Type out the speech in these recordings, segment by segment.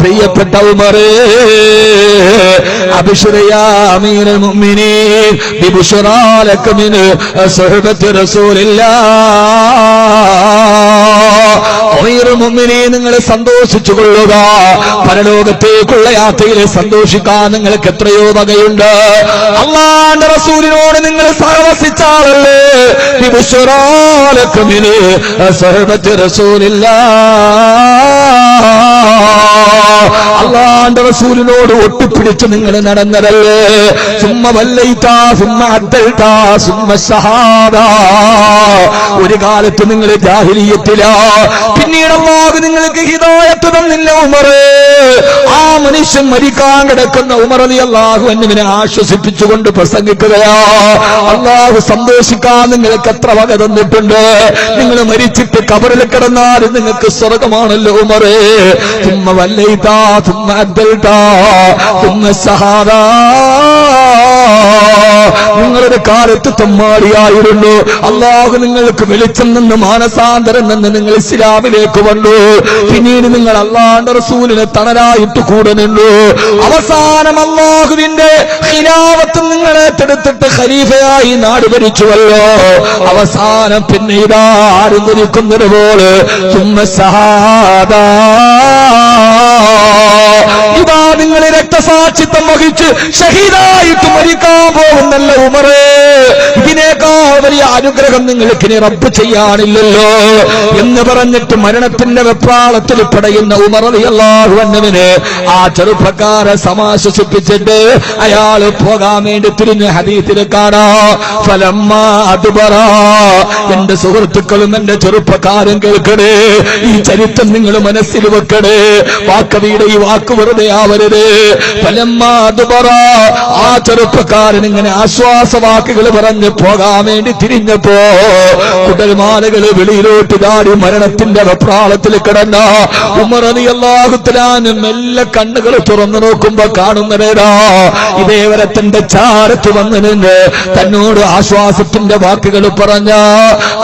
പ്രിയപ്പെട്ട ഉമറേ നിങ്ങൾ സന്തോഷിച്ചു കൊള്ളുക പരലോകത്തേക്കുള്ള യാത്രയിൽ സന്തോഷിക്കാൻ നിങ്ങൾക്ക് എത്രയോ വകയുണ്ട്. അള്ളാന്റെ റസൂലിനോട് നിങ്ങൾ സഹവസിച്ചാളല്ലേ ബിബുശ്റാ സഹബത്ത് മിൻ റസൂലില്ലാഹ് അള്ളാന്റെ റസൂലിനോട് ഒട്ടിപ്പിടിച്ച് നിങ്ങൾ നടന്നതല്ലേ? സുമ്മ വല്ലയിട്ടാ സുമ്മ അദ്ദൽട്ടാ സുമ്മ സഹാദ ഒരു കാലത്ത് നിങ്ങൾ ജാഹിലിയത്തില. പിന്നീട് അള്ളാഹ് നിങ്ങൾക്ക് ഹിതായത്ത് തന്നില്ല ഉമറേ. ആ മനുഷ്യൻ മരിക്കാൻ കിടക്കുന്ന ഉമറലി അള്ളാഹു എന്നിവനെ ആശ്വസിപ്പിച്ചുകൊണ്ട് പ്രസംഗിക്കുകയാ. അള്ളാഹു സന്തോഷിക്കാൻ നിങ്ങൾക്ക് എത്ര വക തന്നിട്ടുണ്ട്. നിങ്ങൾ മരിച്ചിട്ട് കബറിൽ കിടന്നാൽ നിങ്ങൾക്ക് സ്വർഗമാണല്ലോ ഉമറേ. തുമ്മ വല്ലയിട്ടാ നിങ്ങളുടെ കാലത്ത് തൊമ്മാളിയായിരുന്നു അള്ളാഹു നിങ്ങൾക്ക് വെളിച്ചം നിന്ന് മാനസാന്തരം നിന്ന് നിങ്ങൾ ഇസ്ലാമിലേക്ക് വന്നു. പിന്നീട് നിങ്ങൾ അള്ളാഹുന്റെ റസൂലിനെ തണലായിട്ട് കൂടെ നിന്നു. അവസാനം അള്ളാഹുവിന്റെ ഹിലാവത്ത് നിങ്ങൾ ഏറ്റെടുത്തിട്ട് ഖലീഫയായി നാട് ഭരിച്ചുവല്ലോ. അവസാനം പിന്നെ ഇതാ ആരും പോലെ തുമ്മ സഹാദാ. നിങ്ങൾ രക്തസാക്ഷിത്വം വഹിച്ച് ഷഹീദായിട്ട് മരിക്കാൻ പോകുന്നല്ല ഉമറേ. ഇതിനേക്കാൾ വലിയ അനുഗ്രഹം നിങ്ങൾക്ക് ഇനി റബ്ബ് ചെയ്യാനില്ലല്ലോ എന്ന് പറഞ്ഞിട്ട് മരണത്തിന്റെ വെപ്രാളത്തിൽ പടയുന്ന എന്നവന് ആ ചെറുപ്പക്കാരെ സമാശ്വസിപ്പിച്ചിട്ട് അയാൾ പോകാൻ വേണ്ടി തിരിഞ്ഞ് ഹദീത്തിൽ കാണാ ഫലമ്മ അതുപറ എന്റെ സുഹൃത്തുക്കളും എന്റെ ചെറുപ്പക്കാരും കേൾക്കണേ ഈ ചരിത്രം നിങ്ങൾ മനസ്സിൽ വെക്കണേ. വാക്കവിയുടെ ഈ വാക്ക് വെറുതെ ആവരുത്. ഫലമ്മ ആ ചെറുപ്പക്കാരൻ ഇങ്ങനെ ആശ്വാസവാക്കുകൾ പറഞ്ഞ് പോകാൻ വേണ്ടി തിരിഞ്ഞപ്പോ കുടൽമാലകൾ വെളിയിലോട്ട് ചാടി മരണത്തിന്റെ വെപ്രാളത്തിൽ കിടന്ന ഉമ്മറതി അള്ളാഹുത്തലാൻ മെല്ലെ കണ്ണുകൾ തുറന്നു നോക്കുമ്പോ കാണുന്നതേടാ. ഇതേവരെ തന്റെ ചാരത്ത് വന്നു നിന്ന് തന്നോട് ആശ്വാസത്തിന്റെ വാക്കുകൾ പറഞ്ഞ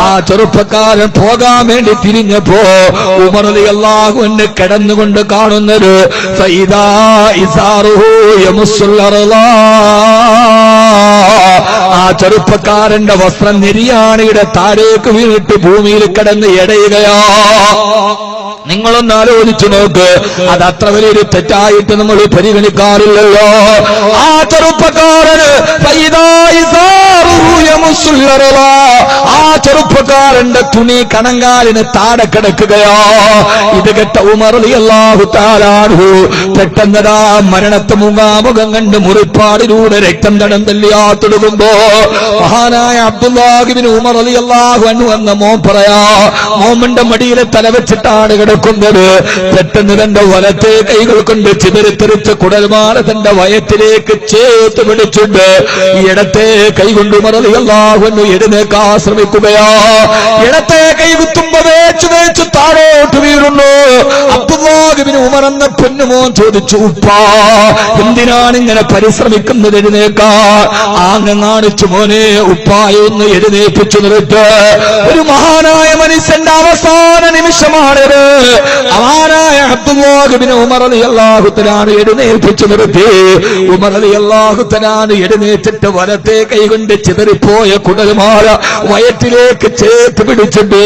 ആ ചെറുപ്പക്കാരൻ പോകാൻ വേണ്ടി തിരിഞ്ഞപ്പോ ഉമറതി അള്ളാഹു എന്നെ കിടന്നുകൊണ്ട് കാണുന്നത് സൈദാ ഇസാറു യമുസ്സുല്ലറലാ ആ ചെറുപ്പക്കാരന്റെ വസ്ത്രം നിര്യാണിയുടെ താരേക്ക് വീണിട്ട് ഭൂമിയിൽ കിടന്ന് എടയുകയാ. നിങ്ങളൊന്ന് ആലോചിച്ചു നോക്ക്. അത് അത്ര വലിയൊരു തെറ്റായിട്ട് നമ്മൾ പരിഗണിക്കാറില്ലല്ലോ. ആ ചെറുപ്പക്കാരന് പൈതായി യമുസ്സുല്ലറലാ. ചെറുപ്പക്കാരന്റെ തുണി കണങ്കാലിന് താഴെ കിടക്കുകയോ. ഇത് കെട്ട ഉമർ അള്ളാഹു താലാഹു പെട്ടെന്നതാ മരണത്തെ മുഖാമുഖം കണ്ട് മുറിപ്പാടിലൂടെ രക്തം തടം തല്ലിയാത്തൊടുകുമ്പോ മഹാനായ അബ്ദുല്ലാഹിബിന് ഉമർ അലി അള്ളാഹു അന്നു എന്ന മോൻ പറയാ മോമന്റെ മടിയിലെ തല വെച്ചിട്ടാണ് കിടക്കുന്നത്. പെട്ടെന്ന് തന്റെ വലത്തെ കൈകൾ കൊണ്ട് ചിതറിത്തെറിച്ച കുടൽമാല തന്റെ വയറ്റിലേക്ക് ചേർത്ത് ഈ ഇടത്തെ കൈ കൊണ്ട് മറലി എഴുന്നേക്കാ എഴുന്നേക്കാൻ ശ്രമിക്കുകയാ ഇടത്തെ കൈ കുത്തുമ്പോ വേച്ചു വേച്ചു താഴോട്ട് വീഴുന്നു. അബ്ദുല്ലാഹിബിന് ഉമർ എന്ന ചോദിച്ചു ഉപ്പാ എന്തിനാണ് ഇങ്ങനെ പരിശ്രമിക്കുന്നത് എഴുന്നേക്കാ ആങ്ങ കാണിച്ചു മോനെ ഉപ്പായൊന്ന് എഴുന്നേപ്പിച്ചു നിർത്ത് ഒരു മഹാനായ മനുഷ്യന്റെ അവസാന നിമിഷമാണിത്. മഹാനായ അബ്ദുല്ലാഹിബിന് ഉമർ അലി അള്ളാഹുത്തലാണ് എഴുന്നേൽപ്പിച്ചു നിർത്തി. ഉമർ അലി അള്ളാഹുത്തലാണ് എഴുന്നേറ്റിട്ട് വലത്തെ കൈകൊണ്ട് ചിതറിപ്പോയ കുടൽമാല വയറ്റിലേക്ക് ചേർത്ത് പിടിച്ചിട്ട്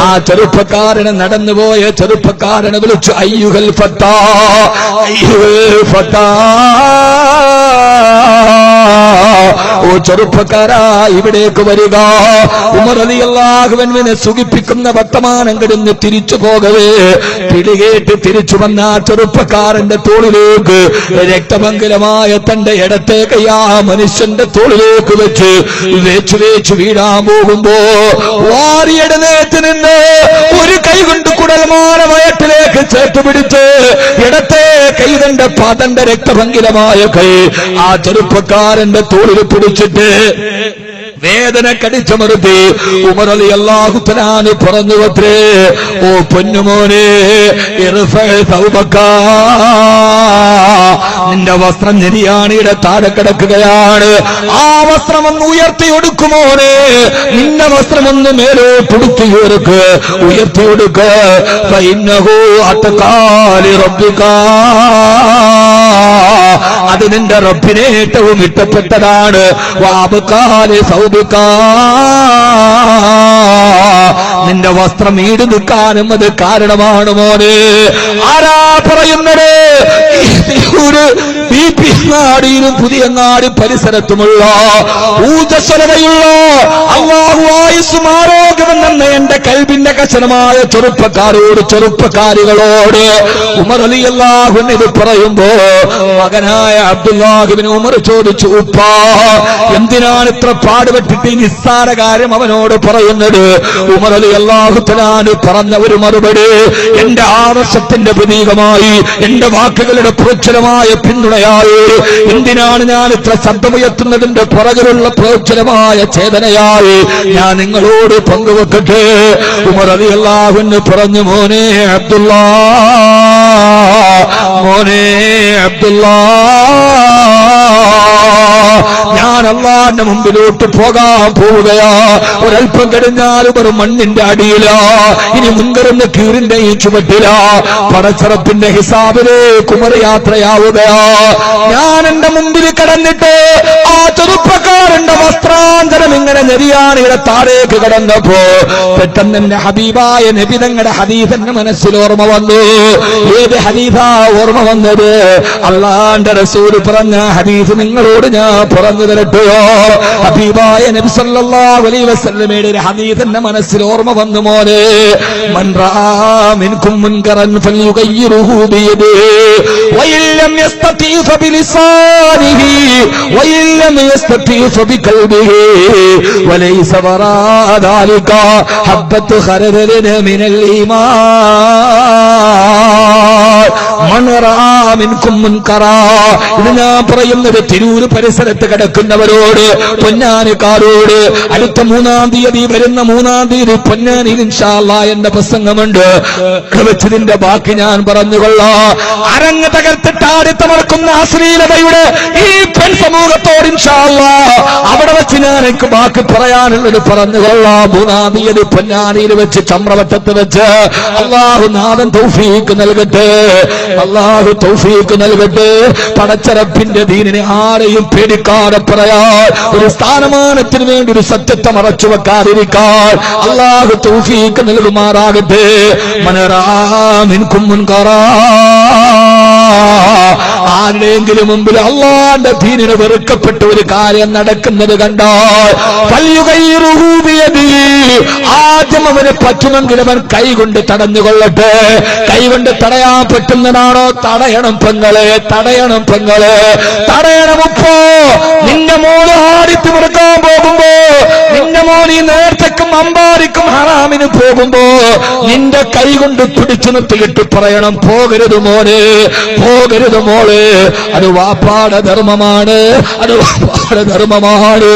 ആ ചെറുപ്പക്കാരനെ നടന്നുപോയ ചെറുപ്പക്കാരനെ വിളിച്ചു അയ്യുഹൽ ഫത്താ അയ്യുഹൽ ഫത്താ. ചെറുപ്പക്കാരാ ഇവിടേക്ക് വരിക. അള്ളാഹുവൻവിനെ സുഖിപ്പിക്കുന്ന വർത്തമാനം കിടന്ന് തിരിച്ചു പോകവേ. പിടികേട്ട് തിരിച്ചു വന്ന ചെറുപ്പക്കാരന്റെ തോളിലേക്ക് രക്തമംഗലമായ തന്റെ ഇടത്തെ കയ്യാ മനുഷ്യന്റെ തോളിലേക്ക് വെച്ച് വേച്ചു വേച്ചു വീഴാൻ പോകുമ്പോ വാരിയെടുന്നേറ്റ് നിന്ന് ഒരു കൈ കൊണ്ട് കുടൽമാന വയറ്റിലേക്ക് ചേർത്ത് പിടിച്ച് ഇടത്തെ കൈ തന്റെ പാതന്റെ രക്തഭംഗിലമായ കൈ ആ ചെറുപ്പക്കാരന്റെ തോളിൽ പിടിച്ചിട്ട് വേദന കടിച്ചമർത്തി ഉമർ അലി അള്ളാഹുത്തനാന് പറഞ്ഞു അത്രേ ഓ പൊന്നുമോനെ. നിന്റെ വസ്ത്രം ഞെരിയാണിയുടെ താഴെ കിടക്കുകയാണ് ആ വസ്ത്രം ഒന്ന് ഉയർത്തി ഒടുക്കുമോനെ നിന്റെ വസ്ത്രം ഒന്ന് മേലോട്ടുടുത്തി ഉയർക്ക് ഉയർത്തി ഒടുക്ക് ഫൈന്നഹു അത്തക്കാലി റബ്ബിക അത് നിന്റെ റബ്ബിന് ഏറ്റവും ഇഷ്ടപ്പെട്ടതാണ്. നിന്റെ വസ്ത്രം ഈട് നിൽക്കാനും അത് കാരണമാണ് മോനെ. ആരാ പറയുന്നത്? ഒരു ബി പി പുതിയങ്ങാടി പരിസരത്തുമുള്ള ഊർജസ്വലതയുള്ള അള്ളാഹു ആയുസ്സും ആരോഗ്യവും എന്ന എന്റെ കൽബിന്റെ കശനമായ ചെറുപ്പക്കാരോട് ചെറുപ്പക്കാരികളോട് ഉമർ അലി അള്ളാഹു ഇത് പറയുമ്പോ മകനായ അബ്ദുല്ലാഹുബിന് ഉമർ ചോദിച്ചു ഉപ്പാ എന്തിനാണ് ഇത്ര പാടുപെട്ടിട്ട് ഈ നിസ്സാര കാര്യം അവനോട് പറയുന്നത്? ഉമർ അലി അള്ളാഹു പറഞ്ഞ ഒരു മറുപടി എന്റെ ആവശ്യത്തിന്റെ പ്രതീകമായി എന്റെ വാക്കുകളുടെ പ്രോജ്വലമായ പിന്തുണയായി എന്തിനാണ് ഞാൻ ഇത്ര ശബ്ദമുയർത്തുന്നതിന്റെ പുറകിലുള്ള പ്രോജ്വലമായ ചേതനയായി ഞാൻ നിങ്ങളോട് പങ്കുവെക്കട്ടെ? ഉമർ അലി പറഞ്ഞു മോനെ അബ്ദുള്ള മോനെ അബ്ദുള്ള അള്ളാന്റെ മുമ്പിലോട്ട് പോകാൻ പോവുകയാ. ഒരൽപ്പം കഴിഞ്ഞാൽ ഒരു മണ്ണിന്റെ അടിയിലാ. ഇനി മുൻകരുന്ന കീറിന്റെ ഈ ചുമട്ടില പടച്ചറപ്പിന്റെ ഹിസാബിലെ കുമരയാത്രയാവുകയാ. ഞാൻ എന്റെ മുമ്പിൽ കടന്നിട്ട് ആ ചെറുപ്പക്കാരന്റെ വസ്ത്രാന്തരം ഇങ്ങനെ നെരിയാണിയുടെ താഴേക്ക് കടന്നപ്പോ പെട്ടെന്ന് എന്റെ ഹബീബായ നബിതങ്ങളുടെ ഹദീഫന്റെ മനസ്സിൽ ഓർമ്മ വന്നു. ഏത് ഹദീഫ ഓർമ്മ വന്നത്? അള്ളാന്റെ റസൂൽ പറഞ്ഞ ഹദീസ് നിങ്ങളോട് ഞാൻ പറഞ്ഞു തരട്ടെയോ ഹബീബായ നബി സല്ലല്ലാഹു അലൈഹി വസല്ലമയുടെ ഒരു ഹദീസ് എന്റെ മനസ്സിൽ ഓർമ്മ വന്നു മോനെ മൻ റആ മിൻകും മുൻകറൻ ഫൽയുഗയ്യിറുഹു ബിയദിഹി വഇല്ലം യസ്തതി ഫബിലിസാനിഹി വഇല്ലം യസ്തതി ഫബിഖൽബിഹി വലൈസ വറാ ذلك حبة خردل من الإيمان ഇത് ഞാൻ പറയുന്നത് തിരൂര് പരിസരത്ത് കിടക്കുന്നവരോട് പൊന്നാനിക്കാരോട്. അടുത്ത മൂന്നാം തീയതി വരുന്ന മൂന്നാം തീയതി ഇൻഷാല്ല എന്റെ പ്രസംഗമുണ്ട്. വെച്ചതിന്റെ ബാക്കി ഞാൻ പറഞ്ഞുകൊള്ളാം. അരങ്ങ് തകർത്തിട്ട് ആടിത്തമർക്കുന്ന അശ്ലീലതയുടെ ഈ പെൺ സമൂഹത്തോട് ഇൻഷാല്ല വെച്ച് ബാക്കി പറയാനുള്ളത് പറഞ്ഞുകൊള്ളാം മൂന്നാം തീയതി പൊന്നാനിയിൽ വെച്ച് ചമ്രവട്ടത്ത് വെച്ച്. അള്ളാഹു നാഥൻ തൗഫീക്ക് നൽകട്ടെ. അള്ളാഹു തൗഫീക്ക് നൽകട്ടെ. പടച്ചരപ്പിന്റെ ദീനിനെ ആരെയും പേടിക്കാതെ പറയാൻ ഒരു സ്ഥാനമാനത്തിന് വേണ്ടി ഒരു സത്യത്തെ മറച്ചു വെക്കാതിരിക്കാൻ അള്ളാഹു തൗഫീക്ക് നൽകുമാറാകട്ടെ. മനറാമിൻകും മുൻകറാ. ആരുടെയെങ്കിലും മുമ്പിൽ അള്ളാന്റെ ദീനിന് വെറുക്കപ്പെട്ട ഒരു കാര്യം നടക്കുന്നത് കണ്ടാൽ. ആദ്യം അവന് പറ്റുമെങ്കിൽ അവൻ കൈകൊണ്ട് തടഞ്ഞുകൊള്ളട്ടെ കൈകൊണ്ട് തടയാൻ പറ്റുന്നതാണോ തടയണം പെങ്ങളെ തടയണം പെങ്ങളെ തടയണം ഇപ്പോ നിന്റെ മോൾ ആടിത്തി മുറുക്കാൻ പോകുമ്പോ നിന്റെ മോൻ ഈ നേർച്ചക്കും അമ്പാരിക്കും ഹറാമിന് പോകുമ്പോ നിന്റെ കൈ കൊണ്ട് പിടിച്ചു നിർത്തിയിട്ട് പറയണം പോകരുത് മോനെ പോകരുത് മോൾ അത് വാപ്പാട ധർമ്മമാണ് അത് വാപ്പാട ധർമ്മമാണ്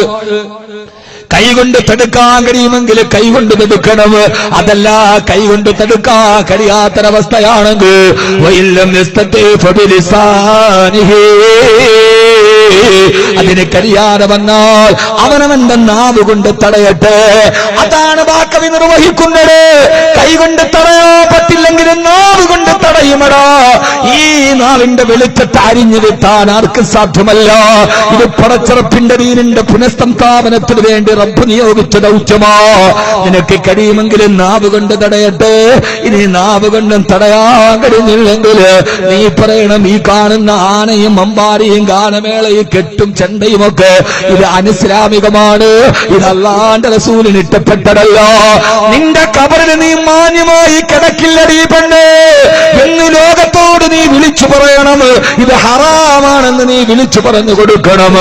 കൈകൊണ്ട് തടുക്കാൻ കഴിയുമെങ്കിൽ കൈകൊണ്ട് തടുക്കണം അതല്ല കൈകൊണ്ട് തടുക്കാൻ കഴിയാത്തൊരവസ്ഥയാണെങ്കിൽ വൈല്ലം നിസ്തത്തെ ഫബിലിസാനിഹി. അതിന് കഴിയാതെ വന്നാൽ അവനവന്റെ നാവ് കൊണ്ട് തടയട്ടെ. അതാണ് വാക്കവി നിർവഹിക്കുന്നത്. കൈകൊണ്ട് തടയാ പറ്റില്ലെങ്കിലും നാവ് കൊണ്ട് തടയുമടാ. ഈ നാവിന്റെ വെളിച്ചത്തെ അരിഞ്ഞു വിട്ടാൻ ആർക്കും സാധ്യമല്ല. ഇത് പടച്ചിറപ്പിന്റെ വീരിന്റെ പുനഃസ്ഥാപനത്തിന് വേണ്ടി റബ്ബ് നിയോഗിച്ച ദൗത്യമാ. നിനക്ക് കഴിയുമെങ്കിൽ നാവ് കൊണ്ട് തടയട്ടെ. ഇനി നാവ് കൊണ്ടും തടയാൻ കഴിഞ്ഞില്ലെങ്കിൽ നീ പറയണം ഈ കാണുന്ന ആനയും അമ്പാരിയും ഗാനമേളയും കെട്ടും ചെണ്ടയും ഒക്കെ ഇത് അനിസ്ലാമികമാണ്. ഇത് അല്ലാണ്ട് റസൂലിന് ഇട്ടപ്പെട്ടതല്ലോ. നിന്റെ കബറിന് നീ മാന്യമായി കിടക്കില്ലടീ പെണ്ണ്. എന്ന് ലോകത്തോട് നീ വിളിച്ചു പറയണം. ഇത് ഹറാമാണെന്ന് നീ വിളിച്ചു പറഞ്ഞു കൊടുക്കണം.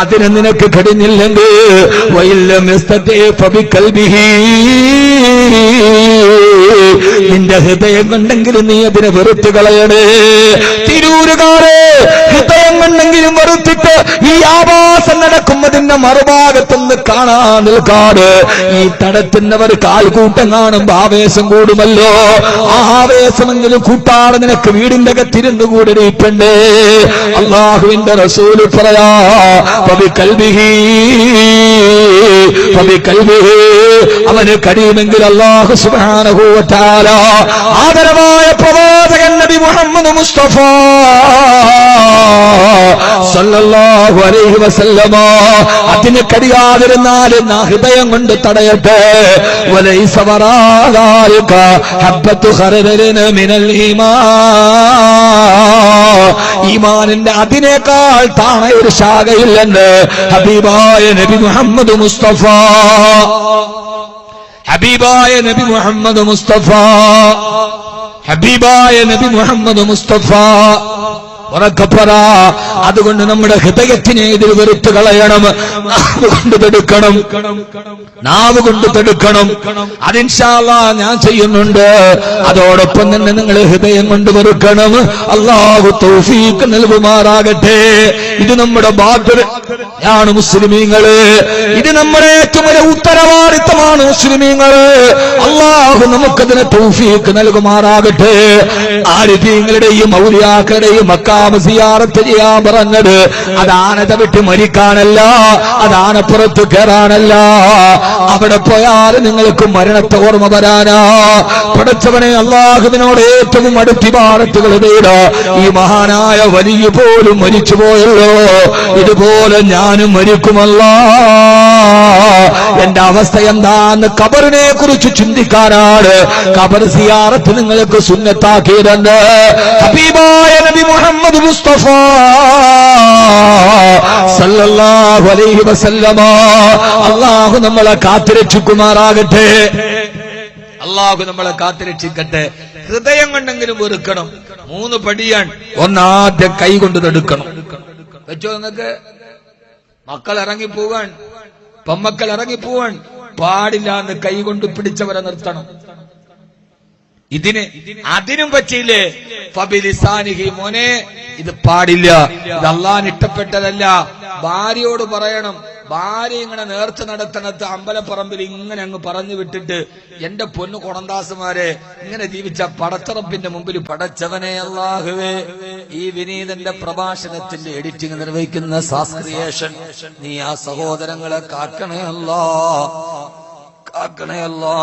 അതിന് നിനക്ക് കഴിഞ്ഞില്ലെങ്കിൽ. നിന്റെ ഹൃദയം കൊണ്ടെങ്കിലും നീ അതിനെ വെറുത്തു കളയണേ. തിരൂരുകാരെ കണ്ടെങ്കിലും വെറുത്തിട്ട് ഈ ആവാസം നടക്കുന്നതിന്റെ മറുഭാഗത്തുനിന്ന് കാണാൻ നിൽക്കാട് ഈ തടത്തുന്നവർ കാൽക്കൂട്ടം കാണുമ്പോ ആവേശം കൂടുമല്ലോ. ആവേശമെങ്കിലും കൂട്ടാതെ നിനക്ക് വീടിന്റെ അകത്തിരുന്ന് കൂടെ ഇരിപ്പണ്ടേ അള്ളാഹുവിന്റെ റസൂൽ അവന് കഴിയുമെങ്കിൽ അള്ളാഹു സുബാനഹൂവറ്റാല ആദരവായ പ്രവാചകൻ നബി മുഹമ്മദ് മുസ്തഫ സല്ലല്ലാഹു അലൈഹി വസല്ലമ അതിന് കഴിയാതിരുന്നാൽ ഹൃദയം കൊണ്ട് തടയട്ടെ. ഈമാനിന്റെ അതിനേക്കാൾ താണ ഒരു ശാഖയില്ലെന്ന് ഹബീബായ നബി മുഹമ്മദ് മുസ്തഫ. ഹബീബായ നബി മുഹമ്മദ് മുസ്തഫ. ഹബീബായ നബി മുഹമ്മദ് മുസ്തഫ. അതുകൊണ്ട് നമ്മുടെ ഹൃദയത്തിനെ ഇതിൽ വെറുത്ത് കളയണം. നാവ് കൊണ്ട് തെടുക്കണം. നാവ് കൊണ്ട് തെടുക്കണം. അതിൻഷാല ഞാൻ ചെയ്യുന്നുണ്ട്. അതോടൊപ്പം തന്നെ നിങ്ങൾ ഹൃദയം കൊണ്ട് വെറുക്കണം. അള്ളാഹു തൗഫീക്ക് നൽകുമാറാകട്ടെ. ഇത് നമ്മുടെ ബാധ്യതയാണ് മുസ്ലിമീങ്ങൾ. ഇത് നമ്മുടെ ഏറ്റവും വലിയ ഉത്തരവാദിത്തമാണ് മുസ്ലിമീങ്ങൾ. അള്ളാഹു നമുക്കതിന് തൗഫീക്ക് നൽകുമാറാകട്ടെ. ആരിത്യങ്ങളുടെയും മൗര്യാക്കളുടെയും മക്കാമ സിയാറത്ത് ചെയ്യാൻ പറഞ്ഞത്. അതാണ് വിട്ട് മരിക്കാനല്ല. അതാണ് പുറത്ത് കയറാനല്ല അവിടെ പോയാൽ നിങ്ങൾക്ക് മരണത്തെ ഓർമ്മ വരാനാ. പഠിച്ചവനെ അള്ളാഹുവിനോട് ഏറ്റവും അടുത്തി ഭാരത്തുകൾ നേട ഈ മഹാനായ വലിയ പോലും മരിച്ചു പോയല്ലോ. ഇതുപോലെ ഞാനും മരിക്കുമല്ല. എന്റെ അവസ്ഥ എന്താന്ന് കബറിനെ കുറിച്ച് ചിന്തിക്കാനാണ്. കബർ സിയാറത്ത് നിങ്ങൾക്ക് സുന്നത്താക്കിയതെന്ന് ഹബീബായ നബി മുഹമ്മദ് മുസ്തഫ സല്ലല്ലാഹു അലൈഹി വസല്ലമ. അള്ളാഹു നമ്മളെ കാത്തിരക്ഷിക്കുമാറാകട്ടെ. അള്ളാഹു നമ്മളെ കാത്തിരക്ഷിക്കട്ടെ. ഹൃദയം കൊണ്ടെങ്കിലും വെറുക്കണം. മൂന്ന് പടിയാൻ ഒന്നാദ്യം കൈ കൊണ്ട് തടുക്കണം വെച്ചോ നിങ്ങൾക്ക്? മക്കൾ ഇറങ്ങി പോവാൻ. പെമ്മക്കൾ ഇറങ്ങി പോവാൻ. പാടില്ല എന്ന് കൈ കൊണ്ട് പിടിച്ചവരെ നിർത്തണം. ഇതിന് അതിനും പറ്റിയില്ലേ? ഫബിലിസാനിഹി മോനെ ഇത് പാടില്ല. ഇത് അള്ളാൻ ഇഷ്ടപ്പെട്ടതല്ല. ഭാര്യയോട് പറയണം. ഭാര്യ ഇങ്ങനെ നേർച്ച നടത്തണത്ത് അമ്പലപ്പറമ്പിൽ ഇങ്ങനെ അങ്ങ് പറഞ്ഞു വിട്ടിട്ട് എന്റെ പൊന്നു കൊണന്താസുമാരെ ഇങ്ങനെ ജീവിച്ച പടച്ചറപ്പിന്റെ മുമ്പിൽ പടച്ചവനെ അള്ളാഹുവേ ഈ വിനീതന്റെ പ്രഭാഷണത്തിന്റെ എഡിറ്റിംഗ് നിർവഹിക്കുന്ന സാസ്ക്രിയേഷൻ നീ ആ സഹോദരങ്ങളെ കാക്കണേ അല്ലാ കാക്കണേ അല്ലാ.